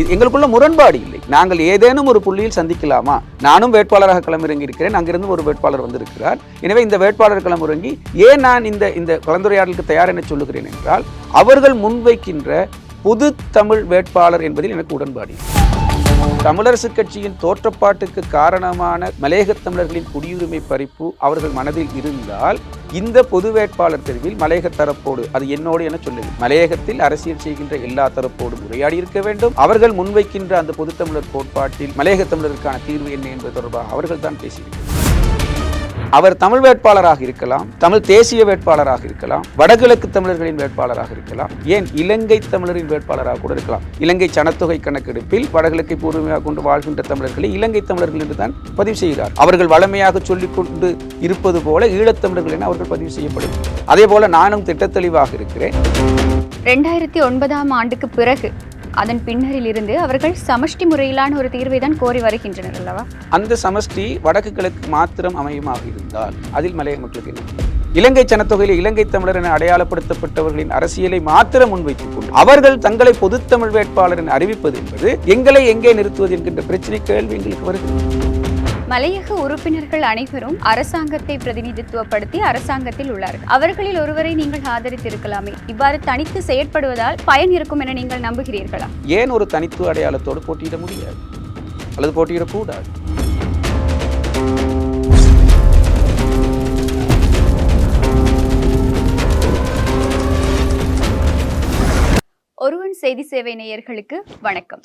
இது எங்களுக்குள்ள முரண்பாடு இல்லை. நாங்கள் ஏதேனும் ஒரு புள்ளியில் சந்திக்கலாமா? நானும் வேட்பாளராக களமிறங்கி இருக்கிறேன் அங்கிருந்து ஒரு வேட்பாளர் வந்திருக்கிறார். எனவே இந்த வேட்பாளர் களமிறங்கி ஏன் நான் இந்த இந்த கலந்துரையாடலுக்கு தயார் என சொல்லுகிறேன் என்றால் அவர்கள் முன்வைக்கின்ற புது தமிழ் வேட்பாளர் என்பதில் எனக்கு உடன்பாடு இல்லை. தமிழரசு கட்சியின் தோற்றப்பாட்டுக்கு காரணமான மலையக தமிழர்களின் குடியுரிமை பறிப்பு அவர்கள் மனதில் இருந்தால் இந்த பொது வேட்பாளர் தெரிவில் மலையக தரப்போடு அது என்னோடு என சொல்லுது மலையகத்தில் அரசியல் செய்கின்ற எல்லா தரப்போடும் உரையாடி இருக்க வேண்டும். அவர்கள் முன்வைக்கின்ற அந்த பொதுத்தமிழர் கோட்பாட்டில் மலையக தமிழருக்கான தீர்வு என்ன என்பது தொடர்பாக அவர்கள் தான் பேசியிருக்கிறார் அவர் தமிழ் வேட்பாளராக இருக்கலாம் தமிழ் தேசிய வேட்பாளராக இருக்கலாம் வடகிழக்கு தமிழர்களின் வேட்பாளராக இருக்கலாம் ஏன் இலங்கை தமிழரின் வேட்பாளராக கூட இருக்கலாம். இலங்கை சனத்தொகை கணக்கெடுப்பில் வடகிழக்கை பூர்வமாக கொண்டு வாழ்கின்ற தமிழர்களை இலங்கை தமிழர்கள் என்று தான் பதிவு செய்கிறார். அவர்கள் வளமையாக சொல்லிக் கொண்டு இருப்பது போல ஈழத்தமிழர்கள் என அவர்கள் பதிவு செய்யப்படும். அதே போல நானும் திட்டத்தெளிவாக இருக்கிறேன். ரெண்டாயிரத்தி ஒன்பதாம் ஆண்டுக்கு பிறகு அதன் பின்னரில் இருந்து அவர்கள் சமஷ்டி முறையிலான ஒரு தீர்வை தான் கோரி வருகின்றனர் அல்லவா? அந்த சமஷ்டி வடக்கு கிழக்கு மாத்திரம் அமையுமாக இருந்தால் அதில் மலைய மக்களுக்கு என்ன இலங்கை சனத்தொகையில் இலங்கை தமிழர் என அடையாளப்படுத்தப்பட்டவர்களின் அரசியலை மாத்திரம் முன்வைத்துக் கொண்டு அவர்கள் தங்களை பொதுத்தமிழ் வேட்பாளர் என அறிவிப்பது என்பது எங்களை எங்கே நிறுத்துவது என்கின்ற பிரச்சனை கேள்வி எங்களுக்கு வருகிறது. மலையக உறுப்பினர்கள் அனைவரும் அரசாங்கத்தை பிரதிநிதித்துவப்படுத்தி அரசாங்கத்தில் உள்ளார்கள். அவர்களில் ஒருவரை நீங்கள் ஆதரித்திருக்கலாமே. இவ்வாறு தனித்து செயற்படுவதால் பயன் இருக்கும் என நீங்கள் நம்புகிறீர்களா? ஏன் ஒரு தனித்துவ அடையாளத்தோடு போட்டியிட முடியாது? அல்லது போட்டியிடக்கூடாது? ஒருவன் செய்தி சேவை நேயர்களுக்கு வணக்கம்.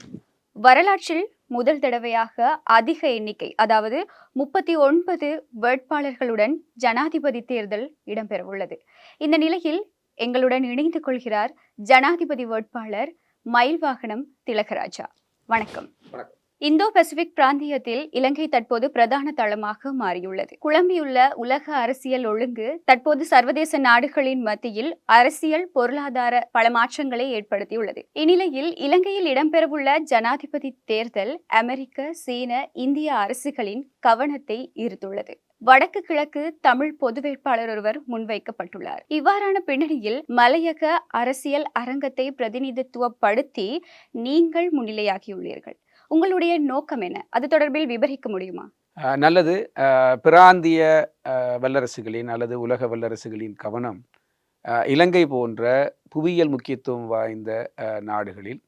வரலாற்றில் முதல் தடவையாக அதிக எண்ணிக்கை அதாவது முப்பத்தி ஒன்பது வேட்பாளர்களுடன் ஜனாதிபதி தேர்தல் இடம்பெறவுள்ளது. இந்த நிலையில் எங்களுடன் இணைந்து கொள்கிறார் ஜனாதிபதி வேட்பாளர் மயில்வாகனம் திலகராஜா. வணக்கம். வணக்கம். இந்தோ பசிபிக் பிராந்தியத்தில் இலங்கை தற்போது பிரதான தளமாக மாறியுள்ளது. குழம்பியுள்ள உலக அரசியல் ஒழுங்கு தற்போது சர்வதேச நாடுகளின் மத்தியில் அரசியல் பொருளாதார பல மாற்றங்களை ஏற்படுத்தியுள்ளது. இந்நிலையில் இலங்கையில் இடம்பெறவுள்ள ஜனாதிபதி தேர்தல் அமெரிக்க சீன இந்திய அரசுகளின் கவனத்தை ஈர்த்துள்ளது. வடக்கு கிழக்கு தமிழ் பொது வேட்பாளர் ஒருவர் முன்வைக்கப்பட்டுள்ளார். இவ்வாறான பின்னணியில் மலையக அரசியல் அரங்கத்தை பிரதிநிதித்துவப்படுத்தி நீங்கள் முன்னிலையாகியுள்ளீர்கள். உங்களுடைய நோக்கம் என்ன? அது தொடர்பில் விவரிக்க முடியுமா? நல்லது. பிராந்திய வல்லரசுகளின் அல்லது உலக வல்லரசுகளின் கவனம் இலங்கை போன்ற புவியியல் முக்கியத்துவம் வாய்ந்த நாடுகளில்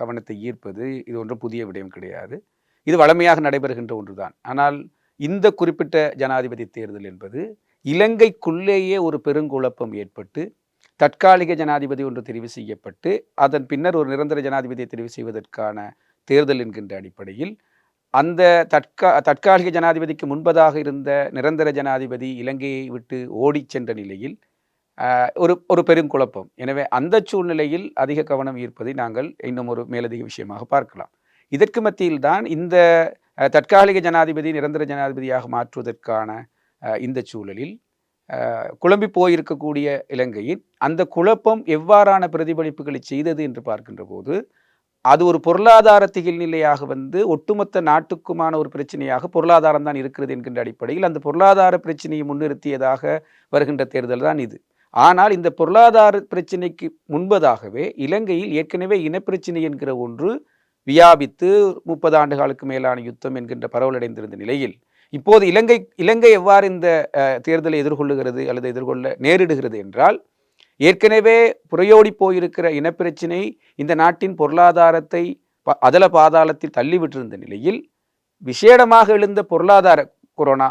கவனத்தை ஈர்ப்பது இது ஒன்றும் புதிய விடயம் கிடையாது. இது வழமையாக நடைபெறுகின்ற ஒன்றுதான். ஆனால் இந்த குறிப்பிட்ட ஜனாதிபதி தேர்தல் என்பது இலங்கைக்குள்ளேயே ஒரு பெருங்குழப்பம் ஏற்பட்டு தற்காலிக ஜனாதிபதி ஒன்று தெரிவு செய்யப்பட்டு அதன் பின்னர் ஒரு நிரந்தர ஜனாதிபதியை தெரிவு செய்வதற்கான தேர்தல் என்கின்ற அடிப்படையில் அந்த தற்கா தற்காலிக ஜனாதிபதிக்கு முன்பதாக இருந்த நிரந்தர ஜனாதிபதி இலங்கையை விட்டு ஓடிச் சென்ற நிலையில் ஒரு ஒரு பெரும் குழப்பம். எனவே அந்த சூழ்நிலையில் அதிக கவனம் ஈர்ப்பதை நாங்கள் இன்னும் ஒரு மேலதிக விஷயமாக பார்க்கலாம். இதற்கு மத்தியில் தான் இந்த தற்காலிக ஜனாதிபதி நிரந்தர ஜனாதிபதியாக மாற்றுவதற்கான இந்த சூழலில் குழம்பி போயிருக்கக்கூடிய இலங்கையின் அந்த குழப்பம் எவ்வாறான பிரதிபலிப்புகளை செய்தது என்று பார்க்கின்ற போது அது ஒரு பொருளாதார திகில்நிலையாக வந்து ஒட்டுமொத்த நாட்டுக்குமான ஒரு பிரச்சனையாக பொருளாதாரம் தான் இருக்கிறது என்கின்ற அடிப்படையில் அந்த பொருளாதார பிரச்சனையை முன்னிறுத்தியதாக வருகின்ற தேர்தல் தான் இது. ஆனால் இந்த பொருளாதார பிரச்சனைக்கு முன்பதாகவே இலங்கையில் ஏற்கனவே இனப்பிரச்சனை என்கிற ஒன்று வியாபித்து முப்பது ஆண்டுகளுக்கு மேலான யுத்தம் என்கின்ற பரவலடைந்திருந்த நிலையில் இப்போது இலங்கை இலங்கை எவ்வாறு இந்த தேர்தலை எதிர்கொள்ளுகிறது அல்லது எதிர்கொள்ள நேரிடுகிறது என்றால் ஏற்கனவே புறையோடி போயிருக்கிற இனப்பிரச்சினை இந்த நாட்டின் பொருளாதாரத்தை ப- அதல பாதாளத்தில் தள்ளிவிட்டிருந்த நிலையில் விசேடமாக எழுந்த பொருளாதார கொரோனா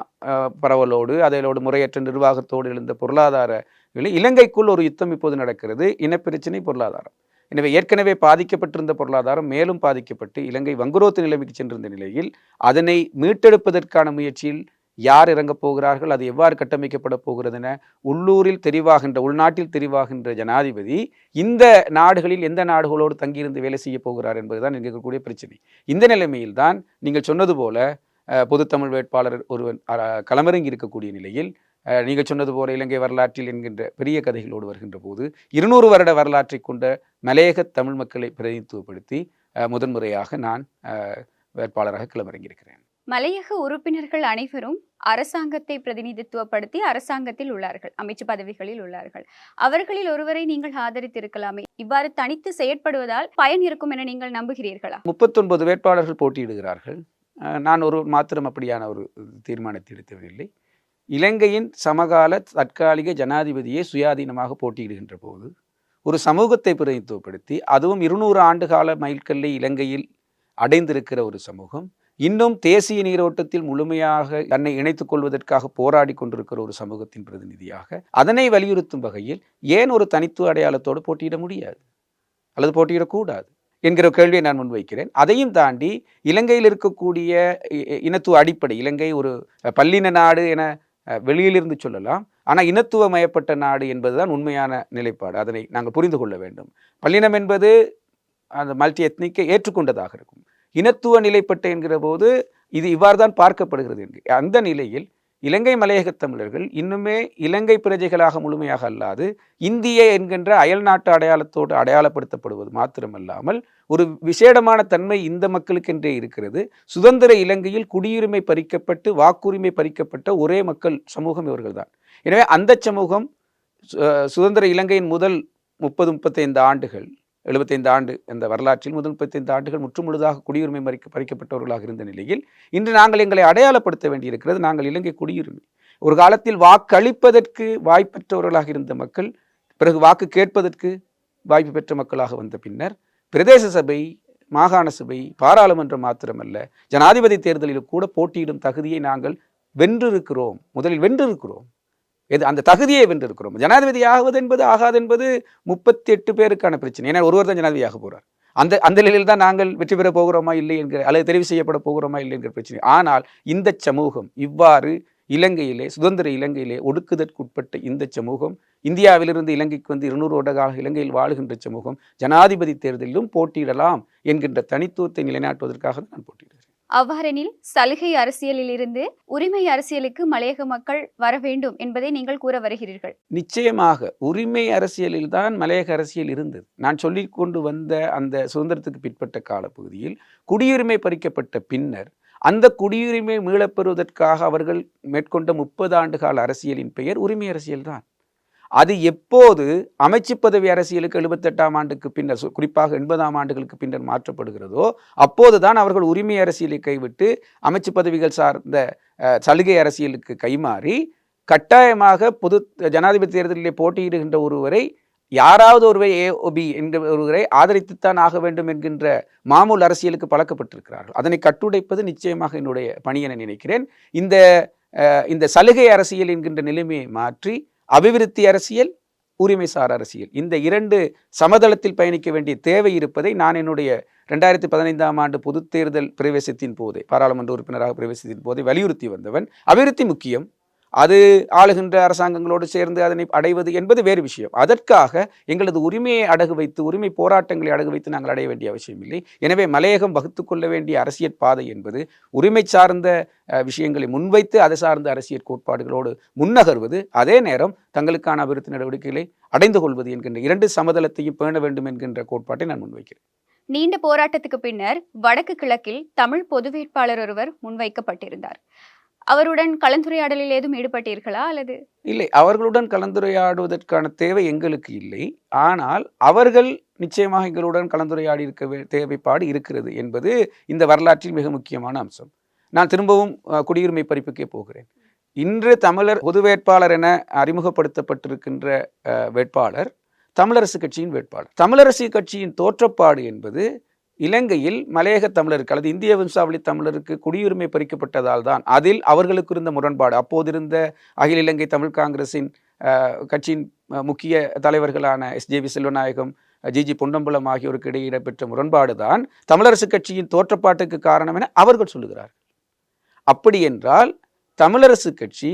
பரவலோடு அதிலோடு முறையற்ற நிர்வாகத்தோடு எழுந்த பொருளாதார நிலை- இலங்கைக்குள் ஒரு யுத்தம் இப்போது நடக்கிறது. இனப்பிரச்சினை பொருளாதாரம். எனவே ஏற்கனவே பாதிக்கப்பட்டிருந்த பொருளாதாரம் மேலும் பாதிக்கப்பட்டு இலங்கை வங்குரோத்து நிலைமைக்கு சென்றிருந்த நிலையில் அதனை மீட்டெடுப்பதற்கான முயற்சியில் யார் இறங்கப் போகிறார்கள் அது எவ்வாறு கட்டமைக்கப்பட போகிறது என உள்ளூரில் தெரிவாகின்ற உள்நாட்டில் தெரிவாகின்ற ஜனாதிபதி இந்த நாடுகளில் எந்த நாடுகளோடு தங்கியிருந்து வேலை செய்ய போகிறார் என்பதுதான் இருக்கக்கூடிய பிரச்சனை. இந்த நிலைமையில் தான் நீங்கள் சொன்னது போல பொதுத்தமிழ் வேட்பாளர் ஒருவன் களமிறங்கி இருக்கக்கூடிய நிலையில் நீங்கள் சொன்னது போல இலங்கை வரலாற்றில் என்கின்ற பெரிய கதைகளோடு வருகின்ற போது இருநூறு வருட வரலாற்றை கொண்ட மலையக தமிழ் மக்களை பிரதிநிதித்துவப்படுத்தி முதன்முறையாக நான் வேட்பாளராக களமிறங்கியிருக்கிறேன். மலையக உறுப்பினர்கள் அனைவரும் அரசாங்கத்தை பிரதிநிதித்துவப்படுத்தி அரசாங்கத்தில் உள்ளார்கள் அமைச்சு பதவிகளில் உள்ளார்கள். அவர்களில் ஒருவரை நீங்கள் ஆதரித்திருக்கலாமே? இவ்வாறு தனித்து செயற்படுவதால் பயன் இருக்கும் என நீங்கள் நம்புகிறீர்களா? முப்பத்தொன்பது வேட்பாளர்கள் போட்டியிடுகிறார்கள். நான் ஒரு மாத்திரம் அப்படியான ஒரு தீர்மானத்தை எடுத்ததில்லை இலங்கையின் சமகால தற்காலிக ஜனாதிபதியே சுயாதீனமாக போட்டியிடுகின்ற போது ஒரு சமூகத்தை பிரதிநிதித்துவப்படுத்தி அதுவும் இருநூறு ஆண்டு கால மைல்கல்லை இலங்கையில் அடைந்திருக்கிற ஒரு சமூகம் இன்னும் தேசிய நீரோட்டத்தில் முழுமையாக தன்னை இணைத்துக் கொள்வதற்காக போராடி கொண்டிருக்கிற ஒரு சமூகத்தின் பிரதிநிதியாக அதனை வலியுறுத்தும் வகையில் ஏன் ஒரு தனித்துவ அடையாளத்தோடு போட்டியிட முடியாது? அல்லது போட்டியிடக்கூடாது என்கிற கேள்வியை நான் முன்வைக்கிறேன். அதையும் தாண்டி இலங்கையில் இருக்கக்கூடிய இனத்துவ அடிப்படை இலங்கை ஒரு பல்லின நாடு என வெளியிலிருந்து சொல்லலாம். ஆனால் இனத்துவமயப்பட்ட நாடு என்பதுதான் உண்மையான நிலைப்பாடு. அதனை நாங்கள் புரிந்து கொள்ள வேண்டும். பல்லினம் என்பது அந்த மல்டி எத்னிக்கை ஏற்றுக்கொண்டதாக இருக்கும். இனத்துவ நிலைப்பட்ட என்கிற போது இது இவ்வாறு தான் பார்க்கப்படுகிறது. என்று அந்த நிலையில் இலங்கை மலையக தமிழர்கள் இன்னுமே இலங்கை பிரஜைகளாக முழுமையாக அல்லாது இந்திய என்கின்ற அயல் நாட்டு அடையாளத்தோடு அடையாளப்படுத்தப்படுவது மாத்திரமல்லாமல் ஒரு விசேடமான தன்மை இந்த மக்களுக்கென்றே இருக்கிறது. சுதந்திர இலங்கையில் குடியுரிமை பறிக்கப்பட்டு வாக்குரிமை பறிக்கப்பட்ட ஒரே மக்கள் சமூகம் இவர்கள்தான். எனவே அந்த சமூகம் சு- சுதந்திர இலங்கையின் முதல் முப்பது முப்பத்தைந்து ஆண்டுகள் எழுபத்தைந்து ஆண்டு அந்த வரலாற்றில் முதல் முப்பத்தைந்து ஆண்டுகள் முற்று முழுதாக குடியுரிமை மறிக்க பறிக்கப்பட்டவர்களாக இருந்த நிலையில் இன்று நாங்கள் எங்களை அடையாளப்படுத்த வேண்டியிருக்கிறது நாங்கள் இலங்கை குடியுரிமை. ஒரு காலத்தில் வாக்களிப்பதற்கு வாய்ப்பற்றவர்களாக இருந்த மக்கள் பிறகு வாக்கு கேட்பதற்கு வாய்ப்பு பெற்ற மக்களாக வந்த பின்னர் பிரதேச சபை மாகாண சபை பாராளுமன்றம் மாத்திரமல்ல ஜனாதிபதி தேர்தலில் கூட போட்டியிடும் தகுதியை நாங்கள் வென்றிருக்கிறோம் முதலில் வென்றிருக்கிறோம். எது அந்த தகுதியை வென்றிருக்கிறோம். ஜனாதிபதி ஆகுவது என்பது ஆகாது என்பது முப்பத்தி எட்டு பேருக்கான பிரச்சனை. ஏன்னா ஒருவர் தான் ஜனாதிபதியாக போகிறார் அந்த அந்த நிலையில் தான் நாங்கள் வெற்றி பெற போகிறோமா இல்லை என்கிற அல்லது தெரிவு செய்யப்பட போகிறோமா இல்லை என்கிற பிரச்சனை. ஆனால் இந்த சமூகம் இவ்வாறு இலங்கையிலே சுதந்திர இலங்கையிலே ஒடுக்குதற்குட்பட்ட இந்த சமூகம் இந்தியாவிலிருந்து இலங்கைக்கு வந்து இருநூறு வருட கால இலங்கையில் வாழுகின்ற சமூகம் ஜனாதிபதி தேர்தலிலும் போட்டியிடலாம் என்கின்ற தனித்துவத்தை நிலைநாட்டுவதற்காக நான் போட்டியிடுகிறேன். அவ்வாறெனில் சலுகை அரசியலில் இருந்து உரிமை அரசியலுக்கு மலையக மக்கள் வர வேண்டும் என்பதை நீங்கள் கூற வருகிறீர்கள். நிச்சயமாக உரிமை அரசியலில் தான் மலையக அரசியல் இருந்தது. நான் சொல்லிக் கொண்டு வந்த அந்த சுதந்திரத்துக்கு பிற்பட்ட காலப்பகுதியில் குடியுரிமை பறிக்கப்பட்ட பின்னர் அந்த குடியுரிமை மீளப்பெறுவதற்காக அவர்கள் மேற்கொண்ட முப்பது ஆண்டு கால அரசியலின் பெயர் உரிமை அரசியல் தான் அது எப்போது அமைச்சு பதவி அரசியலுக்கு எழுபத்தெட்டாம் ஆண்டுக்கு பின்னர் சு- குறிப்பாக எண்பதாம் ஆண்டுகளுக்கு பின்னர் மாற்றப்படுகிறதோ அப்போதுதான் அவர்கள் உரிமை அரசியலை கைவிட்டு அமைச்சு பதவிகள் சார்ந்த சலுகை அரசியலுக்கு கைமாறி கட்டாயமாக பொது ஜனாதிபதி தேர்தலிலே போட்டியிடுகின்ற ஒருவரை யாராவது ஒருவரை ஏஓபி என்கிற ஒருவரை ஆதரித்துத்தான் ஆக வேண்டும் என்கின்ற மாமூல் அரசியலுக்கு பழக்கப்பட்டிருக்கிறார்கள். அதனை கட்டுடைப்பது நிச்சயமாக என்னுடைய பணி என நினைக்கிறேன். இந்த இந்த சலுகை அரசியல் என்கின்ற நிலைமையை மாற்றி அபிவிருத்தி அரசியல் உரிமைசார் அரசியல். இந்த இரண்டு சமதளத்தில் பயணிக்க வேண்டிய தேவை இருப்பதை நான் என்னுடைய ரெண்டாயிரத்தி பதினைந்தாம் ஆண்டு பொதுத் தேர்தல் பிரவேசத்தின் போதே பாராளுமன்ற உறுப்பினராக பிரவேசத்தின் போதே வலியுறுத்தி வந்தவன். அபிவிருத்தி முக்கியம். அது ஆளுகின்ற அரசாங்கங்களோடு சேர்ந்து அதனை அடைவது என்பது வேறு விஷயம். அதற்காக எங்களது உரிமையை அடகு வைத்து உரிமை போராட்டங்களை அடகு வைத்து நாங்கள் அடைய வேண்டிய அவசியம் இல்லை எனவே மலையகம் வகுத்து கொள்ள வேண்டிய அரசியல் பாதை என்பது உரிமை சார்ந்த விஷயங்களை முன்வைத்து அது சார்ந்த அரசியல் கோட்பாடுகளோடு முன்னகர்வது அதே நேரம் தங்களுக்கான அபிவிருத்தி நடவடிக்கைகளை அடைந்து கொள்வது என்கின்ற இரண்டு சமதளத்தையும் பேண வேண்டும் என்கின்ற கோட்பாட்டை நான் முன்வைக்கிறேன். நீண்ட போராட்டத்துக்கு பின்னர் வடக்கு கிழக்கில் தமிழ் பொது வேட்பாளர் ஒருவர் முன்வைக்கப்பட்டிருந்தார். அவருடன் கலந்துரையாடலில் ஏதும் ஈடுபட்டீர்களா அல்லது? இல்லை அவர்களுடன் கலந்துரையாடுவதற்கான தேவை எங்களுக்கு இல்லை. ஆனால் அவர்கள் நிச்சயமாக எங்களுடன் கலந்துரையாடி இருக்க தேவைப்பாடு இருக்கிறது என்பது இந்த வரலாற்றில் மிக முக்கியமான அம்சம். நான் திரும்பவும் குடியுரிமை பறிப்புக்கே போகிறேன். இன்று தமிழர் பொது வேட்பாளர் என அறிமுகப்படுத்தப்பட்டிருக்கின்ற வேட்பாளர் தமிழரசு கட்சியின் வேட்பாளர். தமிழரசு கட்சியின் தோற்றப்பாடு என்பது இலங்கையில் மலையக தமிழருக்கு அல்லது இந்திய வம்சாவளி தமிழருக்கு குடியுரிமை பறிக்கப்பட்டதால் தான் அதில் அவர்களுக்கு இருந்த முரண்பாடு. அப்போதிருந்த அகில இலங்கை தமிழ் காங்கிரசின் கட்சியின் முக்கிய தலைவர்களான எஸ்ஜேவி செல்வநாயகம் ஜிஜி பொன்னம்பலம் ஆகியோருக்கு இடையே இடம்பெற்ற முரண்பாடு தான் தமிழரசு கட்சியின் தோற்றப்பாட்டுக்கு காரணம் என அவர்கள் சொல்லுகிறார் அப்படி என்றால் தமிழரசு கட்சி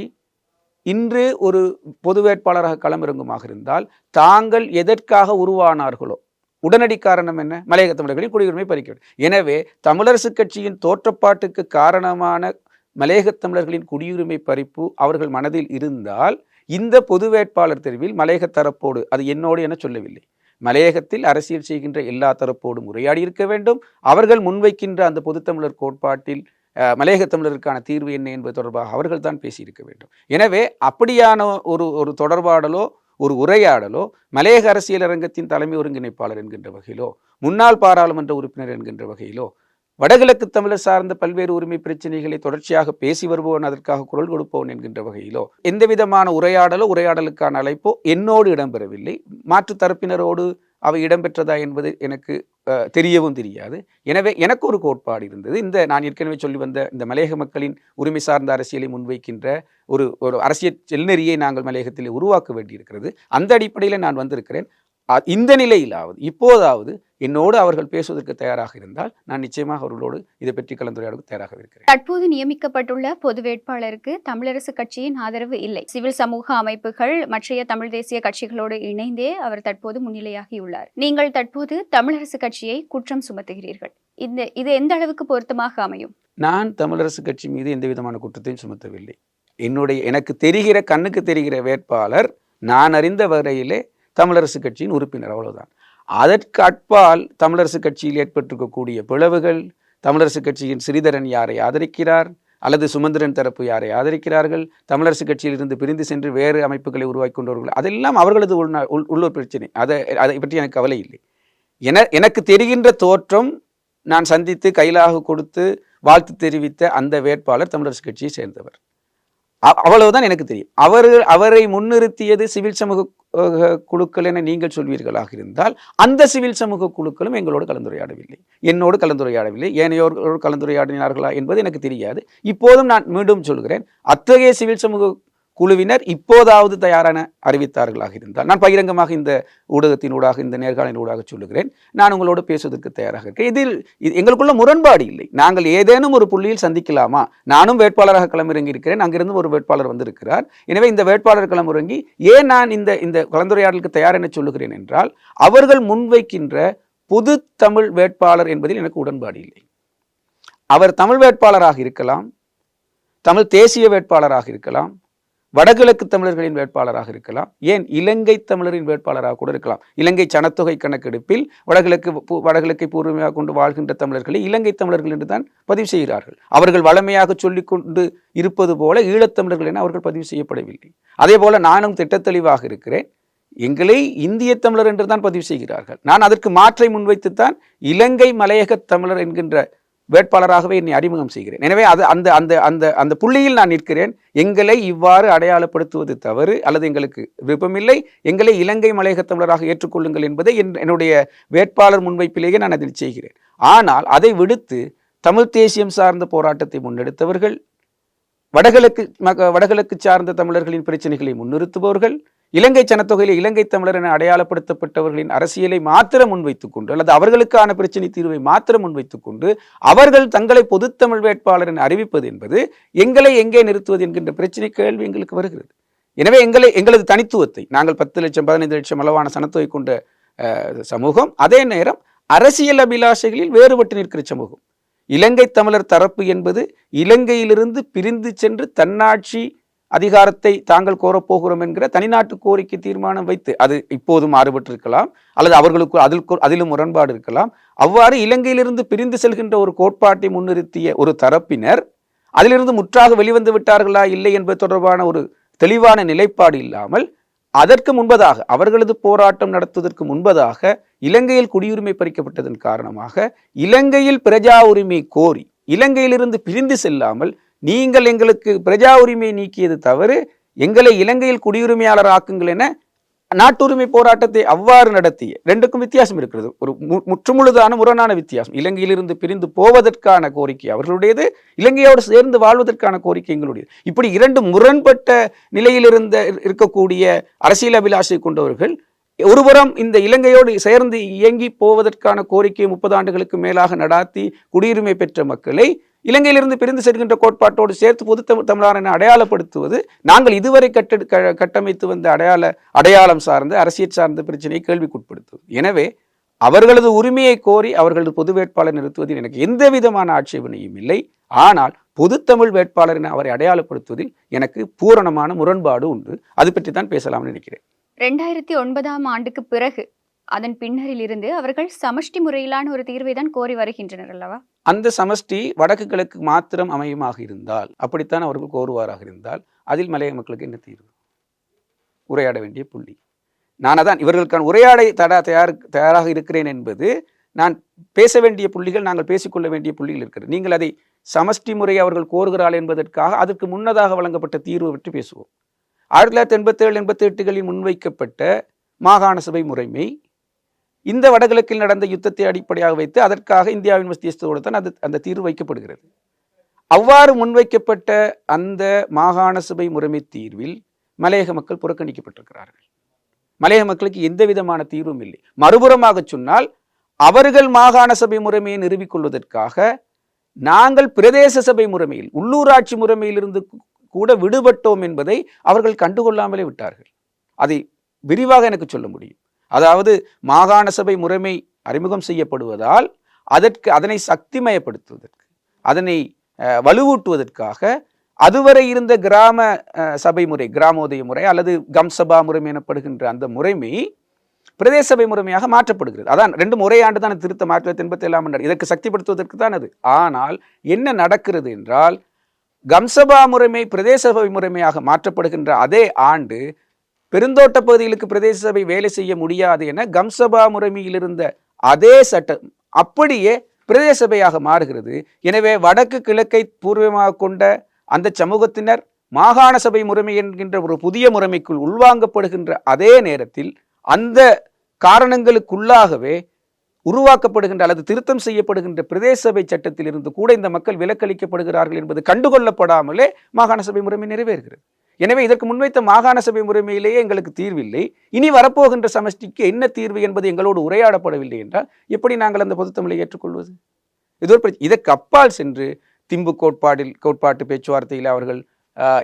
இன்று ஒரு பொது வேட்பாளராக களமிறங்குமாக இருந்தால் தாங்கள் எதற்காக உருவானார்களோ உடனடி காரணம் என்ன? மலையக தமிழர்களின் குடியுரிமை பறிக்கிறது எனவே தமிழரசு கட்சியின் தோற்றப்பாட்டுக்கு காரணமான மலையக தமிழர்களின் குடியுரிமை பறிப்பு அவர்கள் மனதில் இருந்தால் இந்த பொது வேட்பாளர் தெரிவில் மலையக தரப்போடு அது என்னோடு என சொல்லவில்லை. மலையகத்தில் அரசியல் செய்கின்ற எல்லா தரப்போடும் உரையாடி இருக்க வேண்டும். அவர்கள் முன்வைக்கின்ற அந்த பொதுத்தமிழர் கோட்பாட்டில் மலையக தமிழருக்கான தீர்வு என்ன என்பது தொடர்பாக அவர்கள் தான் பேசியிருக்க வேண்டும். எனவே அப்படியான ஒரு ஒரு தொடர்பாடலோ ஒரு உரையாடலோ மலையக அரசியல் அரங்கத்தின் தலைமை ஒருங்கிணைப்பாளர் என்கின்ற வகையிலோ முன்னாள் பாராளுமன்ற உறுப்பினர் என்கின்ற வகையிலோ வடகிழக்கு தமிழர் சார்ந்த பல்வேறு உரிமை பிரச்சனைகளை தொடர்ச்சியாக பேசி வருபவன் அதற்காக குரல் கொடுப்பவன் என்கின்ற வகையிலோ எந்த விதமான உரையாடலோ உரையாடலுக்கான அழைப்போ என்னோடு இடம்பெறவில்லை. மாற்று தரப்பினரோடு அவை இடம்பெற்றதா என்பது எனக்கு தெரியவும் தெரியாது. எனவே எனக்கு ஒரு கோட்பாடு இருந்தது. இந்த நான் ஏற்கனவே சொல்லி வந்த இந்த மலையக மக்களின் உரிமை சார்ந்த அரசியலை முன்வைக்கின்ற ஒரு ஒரு அரசியல் செல்நெறியை நாங்கள் மலையகத்தில் உருவாக்க வேண்டியிருக்கிறது. அந்த அடிப்படையில் நான் வந்திருக்கிறேன். இந்த நிலையிலாவது இப்போதாவது என்னோடு அவர்கள் பேசுவதற்கு தயாராக இருந்தால் நான் நிச்சயமாக அவர்களோடு இதை பற்றி கலந்துரையாடுவதற்கு தயாராக இருக்கிறேன். தற்போது நியமிக்கப்பட்டுள்ள பொது வேட்பாளருக்கு தமிழரசு கட்சியின் ஆதரவு இல்லை. சிவில் சமூக அமைப்புகள் மற்றைய தமிழ் தேசிய கட்சிகளோடு இணைந்தே அவர் தற்போது முன்னிலையாகியுள்ளார். நீங்கள் தற்போது தமிழரசு கட்சியை குற்றம் சுமத்துகிறீர்கள். இந்த இது எந்த அளவுக்கு பொருத்தமாக அமையும்? நான் தமிழரசு கட்சி மீது எந்த விதமான குற்றத்தையும் சுமத்தவில்லை. என்னுடைய எனக்கு தெரிகிற கண்ணுக்கு தெரிகிற வேட்பாளர் நான் அறிந்த வரையிலே தமிழரசு கட்சியின் உறுப்பினர் அவ்வளவுதான். அதற்கு அட்பால் தமிழரசு கட்சியில் ஏற்பட்டிருக்கக்கூடிய பிளவுகள் தமிழரசு கட்சியின் ஸ்ரீதரன் யாரை ஆதரிக்கிறார் அல்லது சுமந்திரன் தரப்பு யாரை ஆதரிக்கிறார்கள் தமிழரசு கட்சியிலிருந்து பிரிந்து சென்று வேறு அமைப்புகளை உருவாக்கி கொண்டவர்கள் அதெல்லாம் அவர்களது உள்நா உள் உள்ளூர் பிரச்சனை. அதை அதை பற்றி எனக்கு கவலை இல்லை. என எனக்கு தெரிகின்ற தோற்றம் நான் சந்தித்து கையிலாக கொடுத்து வாழ்த்து தெரிவித்த அந்த வேட்பாளர் தமிழரசு கட்சியை சேர்ந்தவர். அவ்வளவுதான் எனக்கு தெரியும். அவர் அவரை முன்னிறுத்தியது சிவில் சமூக குழுக்கள் என நீங்கள் சொல்வீர்களாக இருந்தால் அந்த சிவில் சமூக குழுக்களும் எங்களோடு கலந்துரையாடவில்லை. என்னோடு கலந்துரையாடவில்லை. ஏனையோர்களோடு கலந்துரையாடினார்களா என்பது எனக்கு தெரியாது. இப்போதும் நான் மீண்டும் சொல்கிறேன் அத்தகைய சிவில் சமூக குழுவினர் இப்போதாவது தயாரான அறிவித்தார்களாக இருந்தால். நான் பகிரங்கமாக இந்த ஊடகத்தின் ஊடாக இந்த நேர்காணலின் ஊடாக சொல்லுகிறேன். நான் உங்களோடு பேசுவதற்கு தயாராக இருக்கேன். இதில் எங்களுக்குள்ள முரண்பாடு இல்லை. நாங்கள் ஏதேனும் ஒரு புள்ளியில் சந்திக்கலாமா? நானும் வேட்பாளராக களமிறங்கி இருக்கிறேன் அங்கிருந்து ஒரு வேட்பாளர் வந்திருக்கிறார். எனவே இந்த வேட்பாளர் களமிறங்கி ஏன் நான் இந்த இந்த கலந்துரையாடலுக்கு தயார் என சொல்லுகிறேன் என்றால் அவர்கள் முன்வைக்கின்ற புது தமிழ் வேட்பாளர் என்பதில் எனக்கு உடன்பாடு இல்லை. அவர் தமிழ் வேட்பாளராக இருக்கலாம் தமிழ் தேசிய வேட்பாளராக இருக்கலாம் வடகிழக்கு தமிழர்களின் வேட்பாளராக இருக்கலாம். ஏன் இலங்கை தமிழரின் வேட்பாளராக கூட இருக்கலாம். இலங்கை சனத்தொகை கணக்கெடுப்பில் வடகிழக்கு பூ- வடகிழக்கை பூர்வமாக கொண்டு வாழ்கின்ற தமிழர்களை இலங்கை தமிழர்கள் என்று தான் பதிவு செய்கிறார்கள். அவர்கள் வளமையாக சொல்லிக்கொண்டு இருப்பது போல ஈழத்தமிழர்கள் என அவர்கள் பதிவு செய்யப்படவில்லை. அதே போல நானும் திட்டத்தெளிவாக இருக்கிறேன். எங்களை இந்திய தமிழர் என்று தான் பதிவு செய்கிறார்கள். நான் அதற்கு மாற்றை முன்வைத்துத்தான் இலங்கை மலையக தமிழர் என்கின்ற வேட்பாளராகவே என்னை அறிமுகம் செய்கிறேன். எனவே அது அந்த அந்த அந்த அந்த புள்ளியில் நான் நிற்கிறேன். எங்களை இவ்வாறு அடையாளப்படுத்துவது தவறு அல்லது எங்களுக்கு விருப்பமில்லை. எங்களை இலங்கை மலையக தமிழராக ஏற்றுக்கொள்ளுங்கள் என்பதை என்- என்னுடைய வேட்பாளர் முன்வைப்பிலேயே நான் அதில் செய்கிறேன். ஆனால் அதை விடுத்து தமிழ் தேசியம் சார்ந்த போராட்டத்தை முன்னெடுத்தவர்கள் வடகிழக்கு மக- வடகிழக்கு சார்ந்த தமிழர்களின் பிரச்சனைகளை முன்னிறுத்துபவர்கள் இலங்கை சனத்தொகையில் இலங்கை தமிழர் என அடையாளப்படுத்தப்பட்டவர்களின் அரசியலை மாத்திரம் முன்வைத்துக் கொண்டு அல்லது அவர்களுக்கான பிரச்சனை தீர்வை மாத்திரம் முன்வைத்துக் கொண்டு அவர்கள் தங்களை பொதுத்தமிழ் வேட்பாளர் என அறிவிப்பது என்பது எங்களை எங்கே நிறுத்துவது என்கின்ற பிரச்சனை கேள்வி எங்களுக்கு வருகிறது. எனவே எங்களை எங்களது தனித்துவத்தை நாங்கள் பத்து லட்சம் பதினைந்து லட்சம் அளவான சனத்தொகை கொண்ட சமூகம் அதே நேரம் அரசியல் அபிலாஷைகளில் வேறுபட்டு நிற்கிற சமூகம். இலங்கை தமிழர் தரப்பு என்பது இலங்கையிலிருந்து பிரிந்து சென்று தன்னாட்சி அதிகாரத்தை தாங்கள் கோரப்போகிறோம் என்கிற தனிநாட்டு கோரிக்கை தீர்மானம் வைத்து அது இப்போதும் மாறுபட்டிருக்கலாம். அல்லது அவர்களுக்கு அதில் அதிலும் முரண்பாடு இருக்கலாம். அவ்வாறு இலங்கையிலிருந்து பிரிந்து செல்கின்ற ஒரு கோட்பாட்டை முன்னிறுத்திய ஒரு தரப்பினர் அதிலிருந்து முற்றாக வெளிவந்து விட்டார்களா இல்லை என்பது தொடர்பான ஒரு தெளிவான நிலைப்பாடு இல்லாமல் அதற்கு முன்பதாக அவர்களது போராட்டம் நடத்துவதற்கு முன்பதாக இலங்கையில் குடியுரிமை பறிக்கப்பட்டதன் காரணமாக இலங்கையில் பிரஜா உரிமை கோரி இலங்கையிலிருந்து பிரிந்து செல்லாமல் நீங்கள் எங்களுக்கு பிரஜா உரிமை நீக்கியது தவறு எங்களை இலங்கையில் குடியுரிமையாளர் ஆக்குங்கள் என நாட்டுரிமை போராட்டத்தை அவ்வாறு நடத்திய ரெண்டுக்கும் வித்தியாசம் இருக்கிறது. ஒரு மு- முற்றுமுழுதான முரணான வித்தியாசம். இலங்கையிலிருந்து பிரிந்து போவதற்கான கோரிக்கை அவர்களுடையது இலங்கையோடு சேர்ந்து வாழ்வதற்கான கோரிக்கை எங்களுடையது. இப்படி இரண்டு முரண்பட்ட நிலையிலிருந்த இருக்கக்கூடிய அரசியல் அபிலாஷை கொண்டவர்கள் ஒருபுறம் இந்த இலங்கையோடு சேர்ந்து இயங்கி போவதற்கான கோரிக்கையை முப்பது ஆண்டுகளுக்கு மேலாக நடாத்தி குடியுரிமை பெற்ற மக்களை இலங்கையிலிருந்து பிரிந்து செல்கின்ற கோட்பாட்டோடு சேர்த்து பொது தமிழ் என அடையாளப்படுத்துவது நாங்கள் இதுவரை கட்டு க- கட்டமைத்து வந்த அடையாள அடையாளம் சார்ந்த அரசியல் சார்ந்த பிரச்சனையை கேள்விக்குட்படுத்துவது. எனவே அவர்களது உரிமையை கோரி அவர்களது பொது வேட்பாளர் நிறுத்துவதில் எனக்கு எந்த விதமான ஆட்சேபனையும் இல்லை. ஆனால் பொதுத்தமிழ் வேட்பாளர் என அவரை அடையாளப்படுத்துவதில் எனக்கு பூரணமான முரண்பாடு உண்டு. அது பற்றி தான் பேசலாம்னு நினைக்கிறேன். ரெண்டாயிரத்தி ஒன்பதாம் ஆண்டுக்கு பிறகு அதன் பின்னரில் இருந்து அவர்கள் சமஷ்டி முறையிலான ஒரு தீர்வை தான் கோரி வருகின்றனர் அல்லவா? அந்த சமஷ்டி வடக்கு கிழக்கு மாத்திரம் அமையுமாக இருந்தால் அப்படித்தான் அவர்கள் கோருவாராக இருந்தால் அதில் மலைய மக்களுக்கு என்ன தீர்வு? உரையாட வேண்டிய புள்ளி. நான் அதான் இவர்களுக்கான உரையாடை தடா தயார் தயாராக இருக்கிறேன் என்பது நான் பேச வேண்டிய புள்ளிகள் நாங்கள் பேசிக்கொள்ள வேண்டிய புள்ளிகள் இருக்கிறது. நீங்கள் அதை சமஷ்டி முறை அவர்கள் கோருகிறாள் என்பதற்காக அதற்கு முன்னதாக வழங்கப்பட்ட தீர்வு பற்றி பேசுவோம். ஆயிரத்தி தொள்ளாயிரத்தி எண்பத்தேழு எண்பத்தெட்டுகளில் எண்பத்தி எட்டுகளில் முன்வைக்கப்பட்ட மாகாண சபை முறைமை இந்த வடகிழக்கில் நடந்த யுத்தத்தை அடிப்படையாக வைத்து அதற்காக இந்தியாவின் மத்தியஸ்தோடு தான் அது அந்த தீர்வு வைக்கப்படுகிறது. அவ்வாறு முன்வைக்கப்பட்ட அந்த மாகாண சபை முறைமை தீர்வில் மலையக மக்கள் புறக்கணிக்கப்பட்டிருக்கிறார்கள். மலையக மக்களுக்கு எந்த விதமான தீர்வும் இல்லை. மறுபுறமாக சொன்னால் அவர்கள் மாகாண சபை முறைமையை நிறுவிக் கொள்வதற்காக நாங்கள் பிரதேச சபை முறைமையில் உள்ளூராட்சி முறைமையிலிருந்து கூட விடுபட்டோம் என்பதை அவர்கள் கண்டுகொள்ளாமலே விட்டார்கள். அதை விரிவாக எனக்கு சொல்ல முடியும். அதாவது மாகாண சபை முறைமை அறிமுகம் செய்யப்படுவதால் அதற்கு அதனை சக்திமயப்படுத்துவதற்கு அதனை வலுவூட்டுவதற்காக அதுவரை இருந்த கிராம சபை முறை கிராமோதய முறை அல்லது கம்சபா முறைமை எனப்படுகின்ற அந்த முறைமை பிரதேச சபை முறைமையாக மாற்றப்படுகிறது. அதான் ரெண்டு ஒரே ஆண்டு தான் திருத்த ஆயிரத்தி எண்பத்தி ஏழாம் ஆண்டு. இதற்கு சக்திப்படுத்துவதற்கு தான் அது. ஆனால் என்ன நடக்கிறது என்றால் கம்சபா முறைமை பிரதேச சபை முறைமையாக மாற்றப்படுகின்ற அதே ஆண்டு பெருந்தோட்ட பகுதிகளுக்கு பிரதேச சபை வேலை செய்ய முடியாது என கம்சபா முறைமையில் இருந்த அதே சட்டம் அப்படியே பிரதேச சபையாக மாறுகிறது. எனவே வடக்கு கிழக்கை பூர்வமாக கொண்ட அந்த சமூகத்தினர் மாகாண சபை முறைமை என்கின்ற ஒரு புதிய முறைமைக்குள் உள்வாங்கப்படுகின்ற அதே நேரத்தில் அந்த காரணங்களுக்குள்ளாகவே உருவாக்கப்படுகின்ற அல்லது திருத்தம் செய்யப்படுகின்ற பிரதேச சபை சட்டத்தில் இருந்து கூட இந்த மக்கள் விலக்களிக்கப்படுகிறார்கள் என்பது கண்டுகொள்ளப்படாமலே மாகாண சபை முறைமை நிறைவேறுகிறது. எனவே இதற்கு முன்வைத்த மாகாண சபை முறைமையிலேயே எங்களுக்கு தீர்வில்லை. இனி வரப்போகின்ற சமஷ்டிக்கு என்ன தீர்வு என்பது எங்களோடு உரையாடப்படவில்லை என்றால் எப்படி நாங்கள் அந்த பொதுத்தமிழை ஏற்றுக்கொள்வது? இது ஒரு இதற்கு அப்பால் சென்று திம்பு கோட்பாடில் கோட்பாட்டு பேச்சுவார்த்தையில் அவர்கள்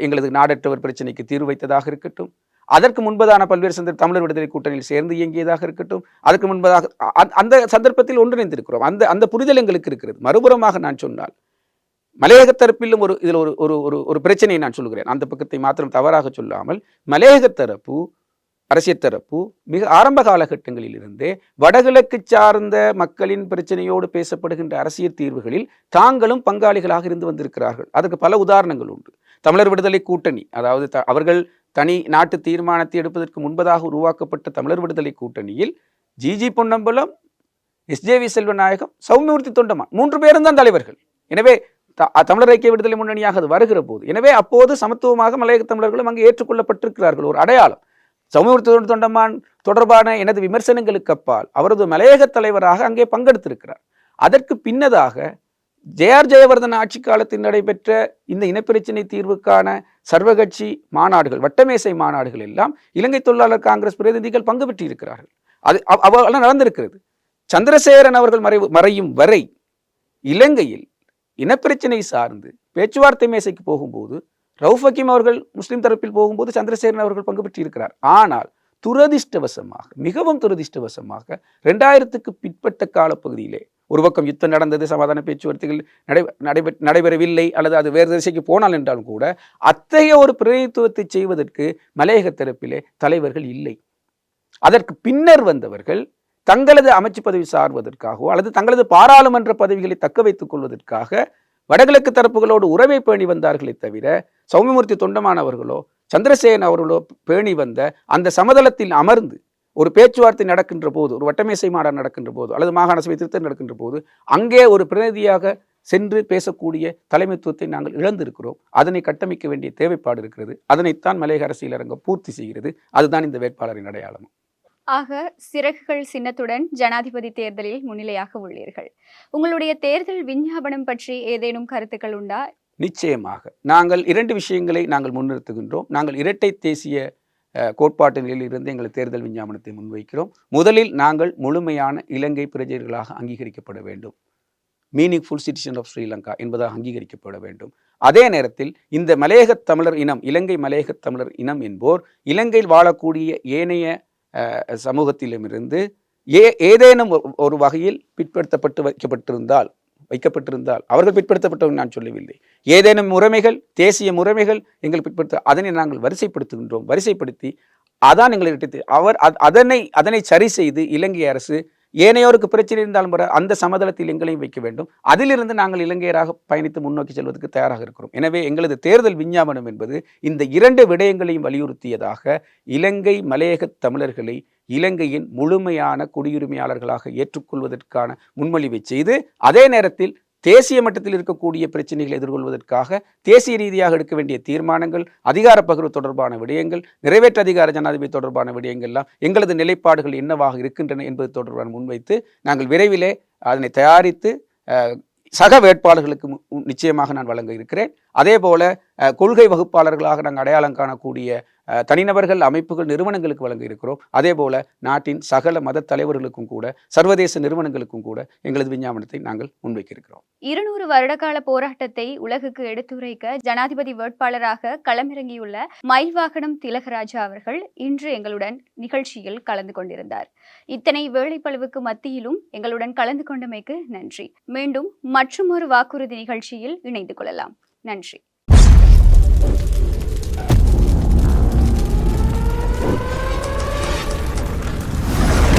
எங்களது நாடற்றவர் பிரச்சனைக்கு தீர்வு வைத்ததாக இருக்கட்டும். அதற்கு முன்பதான பல்வேறு சந்தர்ப்ப தமிழர் விடுதலை கூட்டணியில் சேர்ந்து இயங்கியதாக இருக்கட்டும் அதற்கு முன்பதாக அந்த சந்தர்ப்பத்தில் ஒன்றிணைந்திருக்கிறோம். அந்த அந்த புரிதல் எங்களுக்கு இருக்கிறது. மறுபுறமாக நான் சொன்னால் மலையக தரப்பிலும் ஒரு இதில் ஒரு ஒரு ஒரு ஒரு பிரச்சனையை நான் சொல்கிறேன் அந்த பக்கத்தை மாத்திரம் தவறாக சொல்லாமல் மலையக தரப்பு அரசியல் தரப்பு மிக ஆரம்ப காலகட்டங்களில் இருந்தே வடகிழக்கு சார்ந்த மக்களின் பிரச்சனையோடு பேசப்படுகின்ற அரசியல் தீர்வுகளில் தாங்களும் பங்காளிகளாக இருந்து வந்திருக்கிறார்கள். அதற்கு பல உதாரணங்கள் உண்டு. தமிழர் விடுதலை கூட்டணி அதாவது த- அவர்கள் தனி நாட்டு தீர்மானத்தை எடுப்பதற்கு முன்பதாக உருவாக்கப்பட்ட தமிழர் விடுதலை கூட்டணியில் G G Ponnambalam S J V Selvanayakam Saumiyamoorthy Thondaman மூன்று பேரும் தான் தலைவர்கள். எனவே த- தமிழர் ஐக்கிய விடுதலை முன்னணியாக அது வருகிற போது எனவே அப்போது சமத்துவமாக மலையக தமிழர்களும் அங்கு ஏற்றுக்கொள்ளப்பட்டிருக்கிறார்கள். ஒரு அடையாளம் சௌமியமூர்த்தி தொண்டமான் தொடர்பான எனது விமர்சனங்களுக்கு அப்பால் அவரது மலையக தலைவராக அங்கே பங்கெடுத்திருக்கிறார். அதற்கு பின்னதாக ஜேஆர் ஜெயவர்தன் ஆட்சி காலத்தில் நடைபெற்ற இந்த இனப்பிரச்சினை தீர்வுக்கான சர்வகட்சி மாநாடுகள் வட்டமேசை மாநாடுகள் எல்லாம் இலங்கை தொழிலாளர் காங்கிரஸ் பிரதிநிதிகள் பங்கு பெற்றிருக்கிறார்கள். அது அவ்- அவ்வளவு நடந்திருக்கிறது. சந்திரசேகரன் அவர்கள் மறைவு மறையும் வரை இலங்கையில் இனப்பிரச்சினை சார்ந்து பேச்சுவார்த்தை மேசைக்கு போகும்போது ரவுஃப் ஹக்கீம் அவர்கள் முஸ்லீம் தரப்பில் போகும்போது சந்திரசேகரன் அவர்கள் பங்கு பெற்றிருக்கிறார். ஆனால் துரதிர்ஷ்டவசமாக மிகவும் துரதிர்ஷ்டவசமாக ரெண்டாயிரத்துக்கு பிற்பட்ட காலப்பகுதியிலே ஒரு பக்கம் யுத்தம் நடந்தது சமாதான பேச்சுவார்த்தைகள் நடை நடைபெ நடைபெறவில்லை அல்லது அது வேறு திசைக்கு போனால் என்றாலும் கூட அத்தகைய ஒரு பிரதிநிதித்துவத்தை செய்வதற்கு மலையக தரப்பிலே தலைவர்கள் இல்லை. அதற்கு பின்னர் வந்தவர்கள் தங்களது அமைச்சு பதவி சார்வதற்காகவோ அல்லது தங்களது பாராளுமன்ற பதவிகளை தக்க வைத்துக் கொள்வதற்காக வடகிழக்கு தரப்புகளோடு உறவை பேணி வந்தார்களே தவிர சௌமியமூர்த்தி தொண்டமானவர்களோ சந்திரசேகரன் அவர்களோ பேணி வந்த அந்த சமதளத்தில் அமர்ந்து ஒரு பேச்சுவார்த்தை நடக்கின்ற போது ஒரு வட்டமேசை மாநாடு நடக்கின்ற போது அல்லது மாகாண சபை திருத்தம் நடக்கின்ற போது அங்கே ஒரு பிரதிநிதியாக சென்று பேசக்கூடிய தலைமைத்துவத்தை நாங்கள் இழந்திருக்கிறோம். அதனை கட்டமைக்க வேண்டிய தேவைப்பாடு இருக்கிறது. அதனைத்தான் மலையக அரசியலரங்கம் பூர்த்தி செய்கிறது. அதுதான் இந்த வேட்பாளரின் அடையாளம். ஆக சிறகுகள் சின்னத்துடன் ஜனாதிபதி தேர்தலில் முன்னிலையாக உள்ளீர்கள். உங்களுடைய தேர்தல் விஞ்ஞாபனம் பற்றி ஏதேனும் கருத்துக்கள் உண்டா? நிச்சயமாக. நாங்கள் இரண்டு விஷயங்களை நாங்கள் முன்னிறுத்துகின்றோம். நாங்கள் இரட்டை தேசிய அஹ், கோட்பாட்டு இருந்து எங்கள் தேர்தல் விஞ்ஞாபனத்தை முன்வைக்கிறோம். முதலில் நாங்கள் முழுமையான இலங்கை பிரஜர்களாக அங்கீகரிக்கப்பட வேண்டும். மீனிங்ஃபுல் சிட்டிசன் ஆஃப் ஸ்ரீலங்கா என்பதாக அங்கீகரிக்கப்பட வேண்டும். அதே நேரத்தில் இந்த மலையக தமிழர் இனம் இலங்கை மலையக தமிழர் இனம் என்போர் இலங்கையில் வாழக்கூடிய ஏனைய சமூகத்திலுமிருந்து ஏ ஏதேனும் ஒரு- ஒரு வகையில் பிற்படுத்தப்பட்டு வைக்கப்பட்டிருந்தால் வைக்கப்பட்டிருந்தால் அவர்கள் பிற்படுத்தப்பட்டவர்கள் நான் சொல்லவில்லை. ஏதேனும் முறைமைகள் தேசிய முறைமைகள் எங்கள் பிற்படுத்த அதனை நாங்கள் வரிசைப்படுத்துகின்றோம். வரிசைப்படுத்தி அதான் எங்களுக்கு அவர் அதனை அதனை சரி செய்து இலங்கை அரசு ஏனையோருக்கு பிரச்சனை இருந்தாலும் கூட அந்த சமதளத்தில் எங்களையும் வைக்க வேண்டும். அதிலிருந்து நாங்கள் இலங்கையராக பயணித்து முன்னோக்கி செல்வதற்கு தயாராக இருக்கிறோம். எனவே எங்களது தேர்தல் விஞ்ஞாபனம் என்பது இந்த இரண்டு விடயங்களையும் வலியுறுத்தியதாக இலங்கை மலையக தமிழர்களை இலங்கையின் முழுமையான குடியுரிமையாளர்களாக ஏற்றுக்கொள்வதற்கான முன்மொழிவை செய்து அதே நேரத்தில் தேசிய மட்டத்தில் இருக்கக்கூடிய பிரச்சனைகளை எதிர்கொள்வதற்காக தேசிய ரீதியாக எடுக்க வேண்டிய தீர்மானங்கள் அதிகார பகிர்வு தொடர்பான விடயங்கள் நிறைவேற்று அதிகார ஜனாதிபதி தொடர்பான விடயங்கள்லாம் எங்களது நிலைப்பாடுகள் என்னவாக இருக்கின்றன என்பது தொடர்பான முன்வைத்து நாங்கள் விரைவிலே அதனை தயாரித்து சக வேட்பாளர்களுக்கு நிச்சயமாக நான் வழங்க இருக்கிறேன். அதே போல கொள்கை வகுப்பாளர்களாக நாங்கள் அடையாளம் காணக்கூடிய தனிநபர்கள் அமைப்புகள் நிறுவனங்களுக்கு வழங்க இருக்கிறோம். அதே போல நாட்டின் சகல மத தலைவர்களுக்கும் கூட சர்வதேச நிறுவனங்களுக்கும் கூட எங்களது விஞ்ஞாபனத்தை நாங்கள் முன்வைக்க இருக்கிறோம் இருநூறு வருடகால போராட்டத்தை உலகுக்கு எடுத்துரைக்க ஜனாதிபதி வேட்பாளராக களமிறங்கியுள்ள மயில்வாகனம் திலகராஜா அவர்கள் இன்று எங்களுடன் நிகழ்ச்சியில் கலந்து கொண்டிருந்தார். இத்தனை வேலைப்பளவுக்கு மத்தியிலும் எங்களுடன் கலந்து கொண்டமைக்கு நன்றி. மீண்டும் மற்றும் ஒரு வாக்குறுதி நிகழ்ச்சியில் இணைந்து கொள்ளலாம். நன்றி.